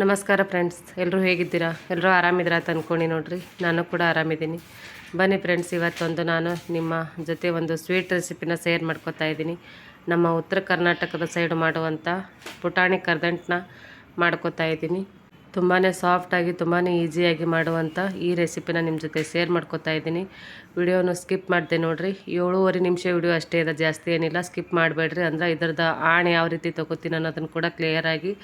ನಮಸ್ಕಾರ ಫ್ರೆಂಡ್ಸ್ ಎಲ್ಲರೂ ಹೇಗಿದ್ದೀರಾ? ಎಲ್ಲರೂ ಆರಾಮಿದ್ದೀರಾ ಅಂತ ಅಂದ್ಕೊಂಡು ನೋಡಿರಿ. ನಾನು ಕೂಡ ಆರಾಮಿದ್ದೀನಿ. ಬನ್ನಿ ಫ್ರೆಂಡ್ಸ್, ಇವತ್ತೊಂದು ನಾನು ನಿಮ್ಮ ಜೊತೆ ಒಂದು ಸ್ವೀಟ್ ರೆಸಿಪಿನ ಶೇರ್ ಮಾಡ್ಕೊತಾ ಇದ್ದೀನಿ. ನಮ್ಮ ಉತ್ತರ ಕರ್ನಾಟಕದ ಸೈಡ್ ಮಾಡುವಂಥ ಪುಟಾಣಿ ಕರ್ದಂಟನ್ನ ಮಾಡ್ಕೋತಾ ಇದ್ದೀನಿ. ತುಂಬಾ ಸಾಫ್ಟಾಗಿ ತುಂಬಾ ಈಸಿಯಾಗಿ ಮಾಡುವಂಥ ಈ ರೆಸಿಪಿನ ನಿಮ್ಮ ಜೊತೆ ಶೇರ್ ಮಾಡ್ಕೋತಾ ಇದ್ದೀನಿ. ವಿಡಿಯೋನು ಸ್ಕಿಪ್ ಮಾಡಿದೆ ನೋಡಿರಿ. ಏಳೂವರೆ ನಿಮಿಷ ವಿಡಿಯೋ ಅಷ್ಟೇ ಇದೆ, ಜಾಸ್ತಿ ಏನಿಲ್ಲ. ಸ್ಕಿಪ್ ಮಾಡಬೇಡ್ರಿ. ಅಂದ್ರೆ ಇದರದ ಆಣೆ ಯಾವ ರೀತಿ ತಗೋತೀನಿ ಅನ್ನೋದನ್ನು ಕೂಡ ಕ್ಲಿಯರಾಗಿ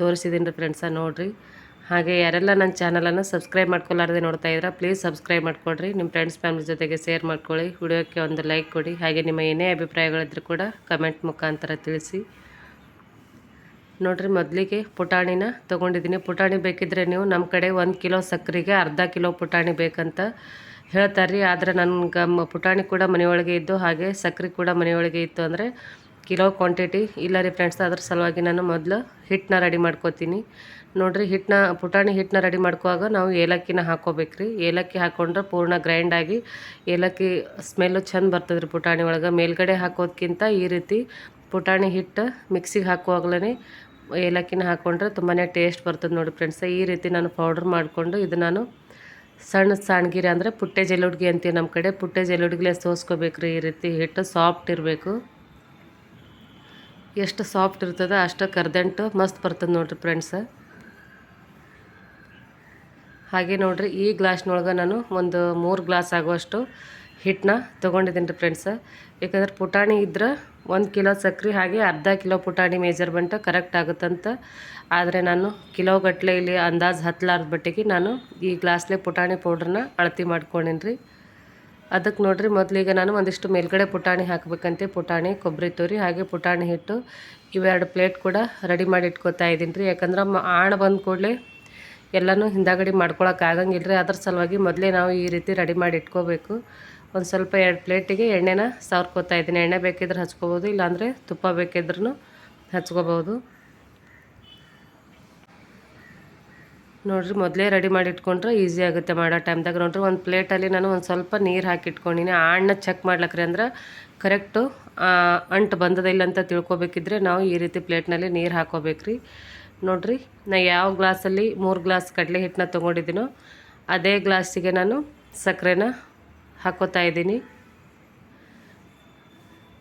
ತೋರಿಸಿದ್ದೀನಿ ರೀ ಫ್ರೆಂಡ್ಸ ನೋಡಿರಿ. ಹಾಗೆ ಯಾರೆಲ್ಲ ನನ್ನ ಚಾನಲನ್ನು ಸಬ್ಸ್ಕ್ರೈಬ್ ಮಾಡ್ಕೊಳ್ಳಾರ್ದೆ ನೋಡ್ತಾ ಇದ್ರೆ ಪ್ಲೀಸ್ ಸಬ್ಸ್ಕ್ರೈಬ್ ಮಾಡ್ಕೊಳ್ರಿ. ನಿಮ್ಮ ಫ್ರೆಂಡ್ಸ್ ಫ್ಯಾಮಿಲಿ ಜೊತೆಗೆ ಶೇರ್ ಮಾಡ್ಕೊಳ್ಳಿ. ವಿಡಿಯೋಕ್ಕೆ ಒಂದು ಲೈಕ್ ಕೊಡಿ. ಹಾಗೆ ನಿಮ್ಮ ಏನೇ ಅಭಿಪ್ರಾಯಗಳಿದ್ರೂ ಕೂಡ ಕಮೆಂಟ್ ಮುಖಾಂತರ ತಿಳಿಸಿ. ನೋಡಿರಿ, ಮೊದಲಿಗೆ ಪುಟಾಣಿನ ತೊಗೊಂಡಿದ್ದೀನಿ. ಪುಟಾಣಿ ಬೇಕಿದ್ರೆ ನೀವು ನಮ್ಮ ಕಡೆ ಒಂದು ಕಿಲೋ ಸಕ್ಕರೆಗೆ ಅರ್ಧ ಕಿಲೋ ಪುಟಾಣಿ ಬೇಕಂತ ಹೇಳ್ತಾರೆ ರೀ ಆದರೆ ನನ್ಗೆ ಪುಟಾಣಿ ಕೂಡ ಮನೆಯೊಳಗೆ ಇದ್ದು ಹಾಗೆ ಸಕ್ಕರೆ ಕೂಡ ಮನೆಯೊಳಗೆ ಇತ್ತು ಅಂದರೆ ಕಿಲೋ ಕ್ವಾಂಟಿಟಿ ಇಲ್ಲ ರೀ ಫ್ರೆಂಡ್ಸ್ ಅದ್ರ ಸಲುವಾಗಿ ನಾನು ಮೊದಲು ಹಿಟ್ಟನ್ನ ರೆಡಿ ಮಾಡ್ಕೋತೀನಿ. ನೋಡಿರಿ, ಹಿಟ್ಟನ್ನ, ಪುಟಾಣಿ ಹಿಟ್ಟನ್ನ ರೆಡಿ ಮಾಡ್ಕೋವಾಗ ನಾವು ಏಲಕ್ಕಿನ ಹಾಕೋಬೇಕು ರೀ. ಏಲಕ್ಕಿ ಹಾಕ್ಕೊಂಡ್ರೆ ಪೂರ್ಣ ಗ್ರೈಂಡಾಗಿ ಏಲಕ್ಕಿ ಸ್ಮೆಲ್ಲು ಚಂದ ಬರ್ತದೆ ರೀ ಪುಟಾಣಿ ಒಳಗೆ. ಮೇಲ್ಗಡೆ ಹಾಕೋದಕ್ಕಿಂತ ಈ ರೀತಿ ಪುಟಾಣಿ ಹಿಟ್ಟು ಮಿಕ್ಸಿಗೆ ಹಾಕುವಾಗಲೇ ಏಲಕ್ಕಿನ ಹಾಕ್ಕೊಂಡ್ರೆ ತುಂಬಾ ಟೇಸ್ಟ್ ಬರ್ತದೆ ನೋಡಿ ಫ್ರೆಂಡ್ಸ್ ಈ ರೀತಿ ನಾನು ಪೌಡ್ರ್ ಮಾಡಿಕೊಂಡು ಇದು ನಾನು ಸಣ್ಣ ಸಣ್ಣಗಿರಿ ಅಂದರೆ ಪುಟ್ಟೆ ಜೆಲುಡ್ಗಿ ಅಂತೀವಿ ನಮ್ಮ ಕಡೆ. ಪುಟ್ಟೆ ಜೆಲುಡ್ಗಿಲೆ ಸೋಸ್ಕೋಬೇಕು ರೀ. ಈ ರೀತಿ ಹಿಟ್ಟು ಸಾಫ್ಟ್ ಇರಬೇಕು. ಎಷ್ಟು ಸಾಫ್ಟ್ ಇರ್ತದೆ ಅಷ್ಟು ಕರ್ದಂಟು ಮಸ್ತ್ ಬರ್ತದೆ ನೋಡಿರಿ ಫ್ರೆಂಡ್ಸ ಹಾಗೆ ನೋಡಿರಿ, ಈ ಗ್ಲಾಸ್ನೊಳಗೆ ನಾನು ಒಂದು ಮೂರು ಗ್ಲಾಸ್ ಆಗುವಷ್ಟು ಹಿಟ್ಟನ್ನ ತೊಗೊಂಡಿದ್ದೀನಿ ರೀ ಫ್ರೆಂಡ್ಸ ಯಾಕಂದ್ರೆ ಪುಟಾಣಿ ಇದ್ರೆ ಒಂದು ಕಿಲೋ ಸಕ್ಕರೆ ಹಾಗೆ ಅರ್ಧ ಕಿಲೋ ಪುಟಾಣಿ ಮೆಜರ್ಮೆಂಟ್ ಕರೆಕ್ಟ್ ಆಗುತ್ತಂತ. ಆದರೆ ನಾನು ಕಿಲೋ ಗಟ್ಟಲೆ ಇಲ್ಲಿ ಅಂದಾಜು ಹತ್ತಲಾರ್ದ ಬಟ್ಟಿಗೆ ನಾನು ಈ ಗ್ಲಾಸ್ಲೆ ಪುಟಾಣಿ ಪೌಡ್ರನ್ನ ಅಳತಿ ಮಾಡ್ಕೊಂಡೀನಿ ರೀ ಅದಕ್ಕೆ ನೋಡಿರಿ ಈಗ ನಾನು ಒಂದಿಷ್ಟು ಮೇಲ್ಗಡೆ ಪುಟಾಣಿ ಹಾಕಬೇಕಂತೆ. ಪುಟಾಣಿ, ಕೊಬ್ಬರಿ ತುರಿ ಹಾಗೆ ಪುಟಾಣಿ ಹಿಟ್ಟು ಇವೆರಡು ಪ್ಲೇಟ್ ಕೂಡ ರೆಡಿ ಮಾಡಿ ಇಟ್ಕೋತಾ ಇದ್ದೀನಿ ರೀ. ಯಾಕಂದ್ರೆ ಆಣ ಬಂದ ಕೂಡಲೇ ಎಲ್ಲನೂ ಹಿಂದಾಗಡಿ ಮಾಡ್ಕೊಳಕ್ಕೆ ಆಗಂಗಿಲ್ಲ ರೀ ಅದ್ರ ಸಲುವಾಗಿ ಮೊದಲೇ ನಾವು ಈ ರೀತಿ ರೆಡಿ ಮಾಡಿ ಇಟ್ಕೋಬೇಕು. ಒಂದು ಸ್ವಲ್ಪ ಎರಡು ಪ್ಲೇಟಿಗೆ ಎಣ್ಣೆನ ಸಾರ್ಕೋತಾ ಇದ್ದೀನಿ. ಎಣ್ಣೆ ಬೇಕಿದ್ರೆ ಹಚ್ಕೋಬೋದು, ಇಲ್ಲಾಂದರೆ ತುಪ್ಪ ಬೇಕಿದ್ರೂ ಹಚ್ಕೋಬೋದು. ನೋಡಿರಿ, ಮೊದಲೇ ರೆಡಿ ಮಾಡಿ ಇಟ್ಕೊಂಡ್ರೆ ಈಸಿ ಆಗುತ್ತೆ ಮಾಡೋ ಟೈಮ್ದಾಗ ನೋಡ್ರಿ, ಒಂದು ಪ್ಲೇಟಲ್ಲಿ ನಾನು ಒಂದು ಸ್ವಲ್ಪ ನೀರು ಹಾಕಿಟ್ಕೊಂಡಿನಿ. ಆ ಹಣ್ಣ ಚೆಕ್ ಮಾಡ್ಲಕ್ರಿ ಅಂದ್ರೆ ಕರೆಕ್ಟು ಅಂಟು ಬಂದದ ಇಲ್ಲ ಅಂತ ತಿಳ್ಕೊಬೇಕಿದ್ರೆ ನಾವು ಈ ರೀತಿ ಪ್ಲೇಟ್ನಲ್ಲಿ ನೀರು ಹಾಕೋಬೇಕ್ರಿ. ನೋಡಿರಿ, ನಾ ಯಾವ ಗ್ಲಾಸಲ್ಲಿ ಮೂರು ಗ್ಲಾಸ್ ಕಡಲೆ ಹಿಟ್ಟನ್ನ ತೊಗೊಂಡಿದ್ದೀನೋ ಅದೇ ಗ್ಲಾಸಿಗೆ ನಾನು ಸಕ್ಕರೆನ ಹಾಕೋತಾ ಇದ್ದೀನಿ.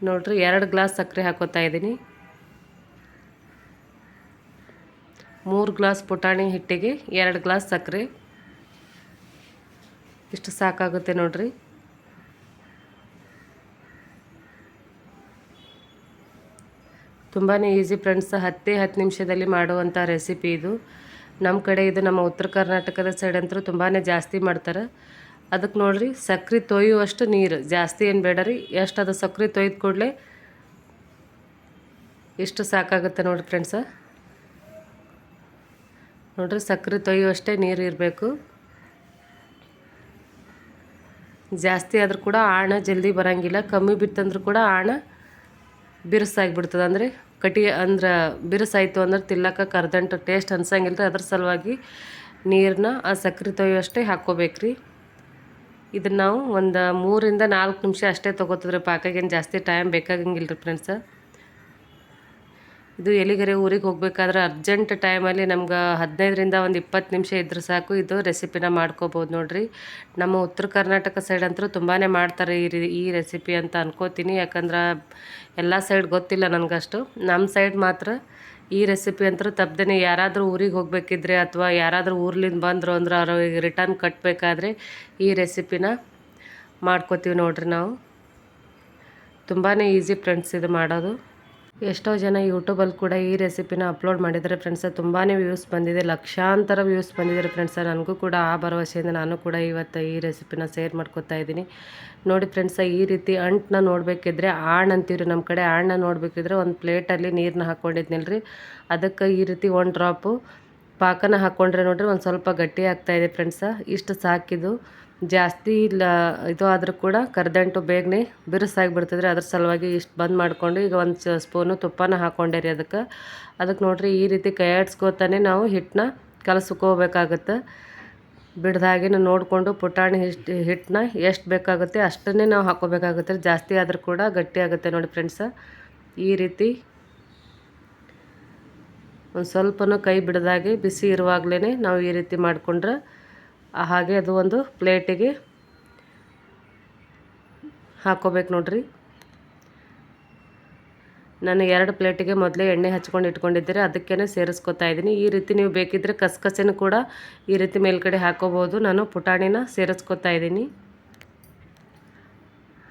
ನೋಡಿರಿ, ಎರಡು ಗ್ಲಾಸ್ ಸಕ್ಕರೆ ಹಾಕೋತಾ ಇದ್ದೀನಿ. ಮೂರು ಗ್ಲಾಸ್ ಪುಟಾಣಿ ಹಿಟ್ಟಿಗೆ ಎರಡು ಗ್ಲಾಸ್ ಸಕ್ಕರೆ. ಇಷ್ಟು ಸಾಕಾಗುತ್ತೆ ನೋಡಿರಿ. ತುಂಬಾ ಈಸಿ ಫ್ರೆಂಡ್ಸ್, ಹತ್ತೇ ಹತ್ತು ನಿಮಿಷದಲ್ಲಿ ಮಾಡುವಂಥ ರೆಸಿಪಿ ಇದು. ನಮ್ಮ ಕಡೆ ಇದು ನಮ್ಮ ಉತ್ತರ ಕರ್ನಾಟಕದ ಸೈಡ್ ಅಂತೂ ತುಂಬಾ ಜಾಸ್ತಿ ಮಾಡ್ತಾರೆ. ಅದಕ್ಕೆ ನೋಡಿರಿ, ಸಕ್ರೆ ತೊಯ್ಯುವಷ್ಟು ನೀರು. ಜಾಸ್ತಿ ಏನು ಬೇಡ ರೀ ಎಷ್ಟು ಅದು ಸಕ್ರೆ ತೊಯ್ದು ಕೂಡಲೇ ಇಷ್ಟು ಸಾಕಾಗುತ್ತೆ ನೋಡಿರಿ ಫ್ರೆಂಡ್ಸ. ನೋಡಿರಿ ಸಕ್ಕರೆ ತೊಯ್ಯುವಷ್ಟೇ ನೀರು ಇರಬೇಕು. ಜಾಸ್ತಿ ಆದರೂ ಕೂಡ ಆಣ ಜಲ್ದಿ ಬರೋಂಗಿಲ್ಲ. ಕಮ್ಮಿ ಬಿತ್ತಂದ್ರೂ ಕೂಡ ಆಣ ಬಿರುಸಾಗಿಬಿಡ್ತದೆ. ಅಂದರೆ ಕಟಿ ಅಂದ್ರೆ ಬಿರುಸಾಯಿತು ಅಂದ್ರೆ ತಿಲ್ಲಕ್ಕೆ ಕರ್ದಂಟು ಟೇಸ್ಟ್ ಅನ್ಸಂಗಿಲ್ಲ ರೀ ಅದ್ರ ಸಲುವಾಗಿ ನೀರನ್ನ ಆ ಸಕ್ಕರೆ ತೊಯ್ಯುವಷ್ಟೇ ಹಾಕ್ಕೋಬೇಕ್ರಿ. ಇದನ್ನು ನಾವು ಒಂದು ಮೂರಿಂದ ನಾಲ್ಕು ನಿಮಿಷ ಅಷ್ಟೇ ತೊಗೋತದ್ರಿ ಪಾಕಾಗೇನು ಜಾಸ್ತಿ ಟೈಮ್ ಬೇಕಾಗಂಗಿಲ್ಲ ರೀ ಫ್ರೆಂಡ್ಸ ಇದು ಎಲ್ಲಿಗರೆ ಊರಿಗೆ ಹೋಗ್ಬೇಕಾದ್ರೆ ಅರ್ಜೆಂಟ್ ಟೈಮಲ್ಲಿ ನಮ್ಗೆ ಹದಿನೈದರಿಂದ ಒಂದು ಇಪ್ಪತ್ತು ನಿಮಿಷ ಇದ್ರೆ ಸಾಕು. ಇದು ರೆಸಿಪಿನ ಮಾಡ್ಕೋಬೋದು ನೋಡಿರಿ. ನಮ್ಮ ಉತ್ತರ ಕರ್ನಾಟಕ ಸೈಡ್ ಅಂತೂ ತುಂಬಾ ಮಾಡ್ತಾರೆ ಈ ಈ ರೆಸಿಪಿ ಅಂತ ಅನ್ಕೋತೀನಿ. ಯಾಕಂದ್ರೆ ಎಲ್ಲ ಸೈಡ್ ಗೊತ್ತಿಲ್ಲ ನನಗಷ್ಟು. ನಮ್ಮ ಸೈಡ್ ಮಾತ್ರ ಈ ರೆಸಿಪಿ ಅಂತೂ ತಪ್ಪದೇ ಯಾರಾದರೂ ಊರಿಗೆ ಹೋಗಬೇಕಿದ್ರೆ ಅಥವಾ ಯಾರಾದರೂ ಊರ್ಲಿಂದ ಬಂದರು ಅಂದ್ರೆ ಅವ್ರಿಗೆ ರಿಟರ್ನ್ ಕಟ್ಟಬೇಕಾದ್ರೆ ಈ ರೆಸಿಪಿನ ಮಾಡ್ಕೋತೀವಿ ನೋಡ್ರಿ ನಾವು. ತುಂಬಾ ಈಸಿ ಫ್ರೆಂಡ್ಸ್ ಇದು ಮಾಡೋದು. ಎಷ್ಟೋ ಜನ ಯೂಟ್ಯೂಬಲ್ಲಿ ಕೂಡ ಈ ರೆಸಿಪಿನ ಅಪ್ಲೋಡ್ ಮಾಡಿದ್ದಾರೆ ಫ್ರೆಂಡ್ಸ್. ತುಂಬಾ ವ್ಯೂಸ್ ಬಂದಿದೆ, ಲಕ್ಷಾಂತರ ವ್ಯೂಸ್ ಬಂದಿದ್ದಾರೆ ಫ್ರೆಂಡ್ಸ. ನನಗೂ ಕೂಡ ಆ ಭರವಸೆಯಿಂದ ನಾನು ಕೂಡ ಇವತ್ತು ಈ ರೆಸಿಪಿನ ಶೇರ್ ಮಾಡ್ಕೊತಾ ಇದ್ದೀನಿ. ನೋಡಿ ಫ್ರೆಂಡ್ಸ, ಈ ರೀತಿ ಅಂಟನ್ನ ನೋಡಬೇಕಿದ್ರೆ ಆಣ್ ಅಂತೀವ್ರಿ ನಮ್ಮ ಕಡೆ. ಆಣ್ಣ ನೋಡಬೇಕಿದ್ರೆ ಒಂದು ಪ್ಲೇಟಲ್ಲಿ ನೀರನ್ನ ಹಾಕ್ಕೊಂಡಿದ್ನಲ್ರಿ ಅದಕ್ಕೆ ಈ ರೀತಿ ಒಂದು ಡ್ರಾಪು ಪಾಕನ ಹಾಕ್ಕೊಂಡ್ರೆ ನೋಡ್ರಿ ಒಂದು ಸ್ವಲ್ಪ ಗಟ್ಟಿ ಆಗ್ತಾಯಿದೆ ಫ್ರೆಂಡ್ಸ. ಇಷ್ಟು ಸಾಕಿದು ಜಾಸ್ತಿ ಇಲ್ಲ, ಇದು ಆದರೂ ಕೂಡ ಕರ್ದಂಟು ಬೇಗನೆ ಬಿರುಸಾಗಿ ಅದ್ರ ಸಲುವಾಗಿ ಇಷ್ಟು ಬಂದ್ ಮಾಡಿಕೊಂಡು ಈಗ ಒಂದು ಸ್ಪೂನು ತುಪ್ಪನ ಹಾಕೊಂಡೆ ರೀ ಅದಕ್ಕೆ. ಅದಕ್ಕೆ ನೋಡಿರಿ ಈ ರೀತಿ ಕೈ ಆಡ್ಸ್ಕೋತಾನೆ ನಾವು ಹಿಟ್ಟನ್ನ ಕಲಸ್ಕೋಬೇಕಾಗತ್ತೆ ಬಿಡ್ದಾಗಿನ ನೋಡಿಕೊಂಡು ಪುಟಾಣಿ ಹಿಟ್ಟು ಹಿಟ್ಟನ್ನ ಎಷ್ಟು ಬೇಕಾಗುತ್ತೆ ಅಷ್ಟನ್ನೇ ನಾವು ಹಾಕೋಬೇಕಾಗುತ್ತೆ ಜಾಸ್ತಿ ಆದರೂ ಕೂಡ ಗಟ್ಟಿ ಆಗುತ್ತೆ ನೋಡಿ ಫ್ರೆಂಡ್ಸ. ಈ ರೀತಿ ಒಂದು ಸ್ವಲ್ಪನೂ ಕೈ ಬಿಡ್ದಾಗೆ ಬಿಸಿ ಇರುವಾಗಲೇ ನಾವು ಈ ರೀತಿ ಮಾಡಿಕೊಂಡ್ರೆ ಹಾಗೆ ಅದು ಒಂದು ಪ್ಲೇಟಿಗೆ ಹಾಕೋಬೇಕು ನೋಡ್ರಿ. ನಾನು ಎರಡು ಪ್ಲೇಟಿಗೆ ಮೊದಲೇ ಎಣ್ಣೆ ಹಚ್ಕೊಂಡು ಇಟ್ಕೊಂಡಿದ್ದರೆ ಅದಕ್ಕೇ ಸೇರಿಸ್ಕೊತಾ ಇದ್ದೀನಿ. ಈ ರೀತಿ ನೀವು ಬೇಕಿದ್ದರೆ ಕಸಕಸೆನೂ ಕೂಡ ಈ ರೀತಿ ಮೇಲ್ಗಡೆ ಹಾಕೋಬೋದು ನಾನು ಪುಟಾಣಿನ ಸೇರಿಸ್ಕೊತಾ ಇದ್ದೀನಿ.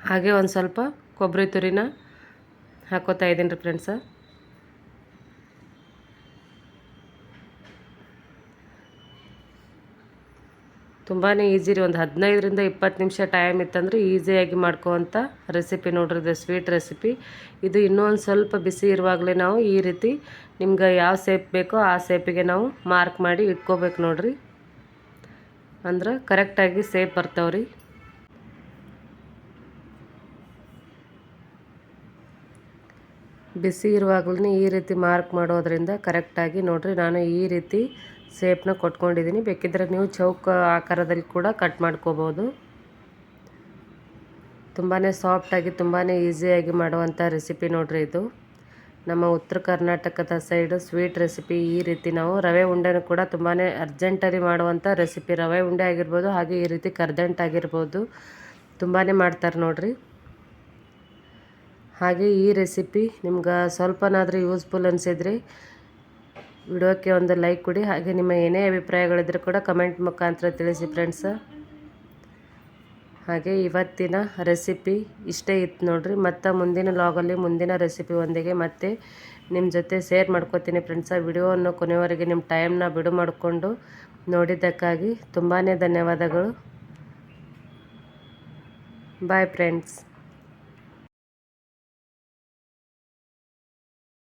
ಹಾಗೆ ಒಂದು ಸ್ವಲ್ಪ ಕೊಬ್ಬರಿ ತುರಿನ ಹಾಕೋತಾ ಇದ್ದೀನಿ ರೀ ಫ್ರೆಂಡ್ಸ ತುಂಬಾ ಈಸಿ ರೀ. ಒಂದು ಹದಿನೈದರಿಂದ ಇಪ್ಪತ್ತು ನಿಮಿಷ ಟೈಮ್ ಇತ್ತಂದ್ರೆ ಈಸಿಯಾಗಿ ಮಾಡ್ಕೋವಂಥ ರೆಸಿಪಿ ನೋಡ್ರಿ ಸ್ವೀಟ್ ರೆಸಿಪಿ ಇದು ಇನ್ನೂ ಒಂದು ಸ್ವಲ್ಪ ಬಿಸಿ ಇರುವಾಗಲೇ ನಾವು ಈ ರೀತಿ ನಿಮ್ಗೆ ಯಾವ ಸೇಪ್ ಬೇಕೋ ಆ ಸೇಪಿಗೆ ನಾವು ಮಾರ್ಕ್ ಮಾಡಿ ಇಟ್ಕೋಬೇಕು ನೋಡ್ರಿ. ಅಂದ್ರೆ ಕರೆಕ್ಟಾಗಿ ಸೇಪ್ ಬರ್ತಾವ್ರಿ. ಬಿಸಿ ಇರುವಾಗಲೇ ಈ ರೀತಿ ಮಾರ್ಕ್ ಮಾಡೋದ್ರಿಂದ ಕರೆಕ್ಟಾಗಿ ನೋಡ್ರಿ. ನಾನು ಈ ರೀತಿ ಸೇಪ್ನ ಕೊಟ್ಕೊಂಡಿದ್ದೀನಿ. ಬೇಕಿದ್ದರೆ ನೀವು ಚೌಕ ಆಕಾರದಲ್ಲಿ ಕೂಡ ಕಟ್ ಮಾಡ್ಕೋಬೋದು. ತುಂಬಾ ಸಾಫ್ಟಾಗಿ ತುಂಬಾ ಈಸಿಯಾಗಿ ಮಾಡುವಂಥ ರೆಸಿಪಿ ನೋಡಿರಿ ಇದು. ನಮ್ಮ ಉತ್ತರ ಕರ್ನಾಟಕದ ಸೈಡು ಸ್ವೀಟ್ ರೆಸಿಪಿ ಈ ರೀತಿ ನಾವು ರವೆ ಉಂಡೆನೂ ಕೂಡ ತುಂಬಾ ಅರ್ಜೆಂಟಲ್ಲಿ ಮಾಡುವಂಥ ರೆಸಿಪಿ. ರವೆ ಉಂಡೆ ಆಗಿರ್ಬೋದು, ಹಾಗೆ ಈ ರೀತಿ ಕರ್ದಂಟ್ ಆಗಿರ್ಬೋದು. ತುಂಬಾ ಮಾಡ್ತಾರೆ ನೋಡಿರಿ. ಹಾಗೆ ಈ ರೆಸಿಪಿ ನಿಮ್ಗೆ ಸ್ವಲ್ಪನಾದರೂ ಯೂಸ್ಫುಲ್ ಅನಿಸಿದ್ರೆ ವಿಡಿಯೋಕ್ಕೆ ಒಂದು ಲೈಕ್ ಕೊಡಿ. ಹಾಗೆ ನಿಮ್ಮ ಏನೇ ಅಭಿಪ್ರಾಯಗಳಿದ್ರೂ ಕೂಡ ಕಮೆಂಟ್ ಮುಖಾಂತರ ತಿಳಿಸಿ ಫ್ರೆಂಡ್ಸ. ಹಾಗೆ ಇವತ್ತಿನ ರೆಸಿಪಿ ಇಷ್ಟೇ ಇತ್ತು ನೋಡಿರಿ. ಮತ್ತು ಮುಂದಿನ ಲಾಗಲ್ಲಿ ಮುಂದಿನ ರೆಸಿಪಿ ಒಂದಿಗೆ ಮತ್ತೆ ನಿಮ್ಮ ಜೊತೆ ಶೇರ್ ಮಾಡ್ಕೋತೀನಿ ಫ್ರೆಂಡ್ಸ. ವಿಡಿಯೋವನ್ನು ಕೊನೆಯವರೆಗೆ ನಿಮ್ಮ ಟೈಮ್ನ ಬಿಡು ಮಾಡಿಕೊಂಡು ನೋಡಿದ್ದಕ್ಕಾಗಿ ತುಂಬಾ ಧನ್ಯವಾದಗಳು. Bye friends